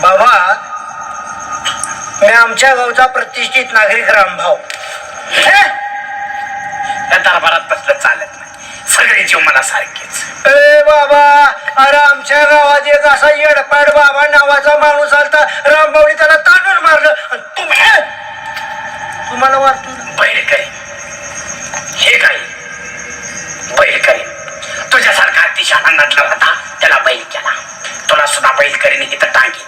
बाबा मी आमच्या गावचा प्रतिष्ठित नागरिक रामभाव दरबारात बसलं चालत नाही. सगळे जीव मला सारखेच ए बाबा अरे आमच्या गावात एक असा येडपाड बाबा नावाचा माणूस आलता. रामभाऊने त्याला ताण तुझ्यासारखा होता त्याला बैल केला. तुला सुद्धा बैल करीन इथं टांगी.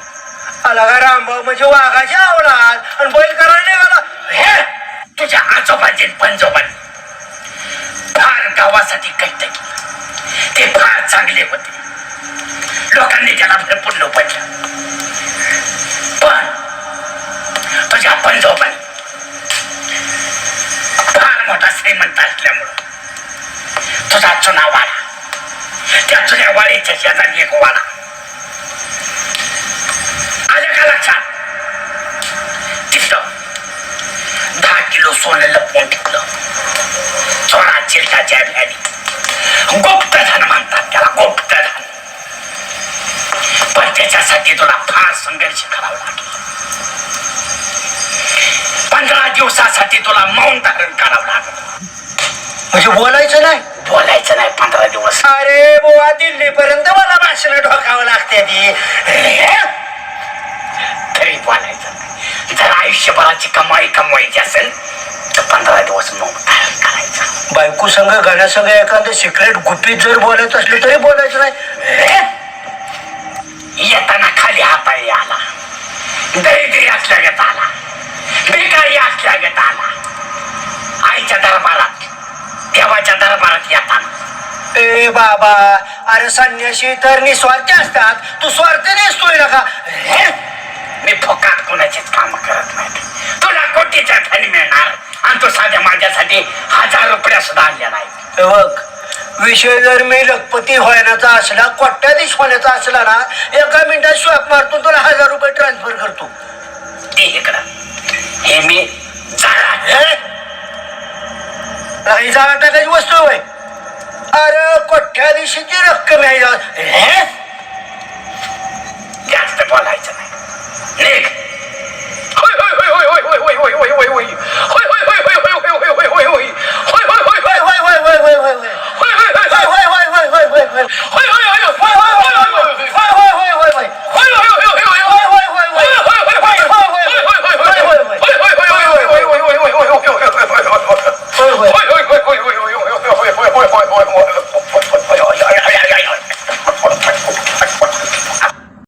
आला का रामभाऊ म्हणजे वाघाच्या आवलात आणि बैल करायला निघाला. हे तुझ्या आजोबाचे पंजोबांनी फार गावासाठी कष्ट केले ते फार चांगले होते. लोकांनी त्याला भरपूर लोपटलं पण तुझ्या पंजोबांनी फार मोठा श्रीमंत असल्यामुळं तुझा चुना वाडा त्या जुन्या वाळीच्या शेजारी एक वाडा आल्या का लक्षात? तिथं दहा किलो सोनं लपवून ठेवलं चोरा चिलटाच्या भ्यानी गुप्तधन म्हणतात त्याला गुप्तधन. पण त्याच्यासाठी तुला फार संघर्ष करावा लागला. पंधरा दिवसासाठी तुला मौन धारण करावं लागलं. म्हणजे बोलायचं नाही. बोलायचं नाही पंधरा दिवस. अरे बुवा दिल्ली पर्यंत मला भाषण ढोकावं लागते ती. तरी बोलायचं नाही. जर आयुष्यभराची कमाई कमवायची असेल तर पंधरा दिवस धारण करायचं? बायको संघ गाण्यासंघ एखादं सिक्रेट गुपित जर बोलायचं असलं तरी बोलायचं नाही. येताना खाली हाताळी आला. दरिद्री असल्यागत आला बेकारी असल्यागत आला आईच्या दरबारात देवाच्या दरबारात येताना ए बाबा अरे संन्याशी तर निस्वार्थी असतात. तू स्वार्थ नसतोय ना का हे? मी फोकात कोणाचीच काम करत नाही. तुला कोटीच्या धन मिळणार. आणि तो साध्या माझ्यासाठी हजार रुपया सुद्धा आणल्या नाही. बघ विषय जर मी लखपती होण्याचा असला कोट्याधीश होण्याचा असला ना एका मिनिटात स्वॅप मारतो तुला हजार रुपये ट्रान्सफर करतो. ते इकडं. हे मी जाळा हे? काही जागा टाकायची वस्तू होय कोट्याधीशीची रक्कम आहे जा- हे? जास्त बोलायचं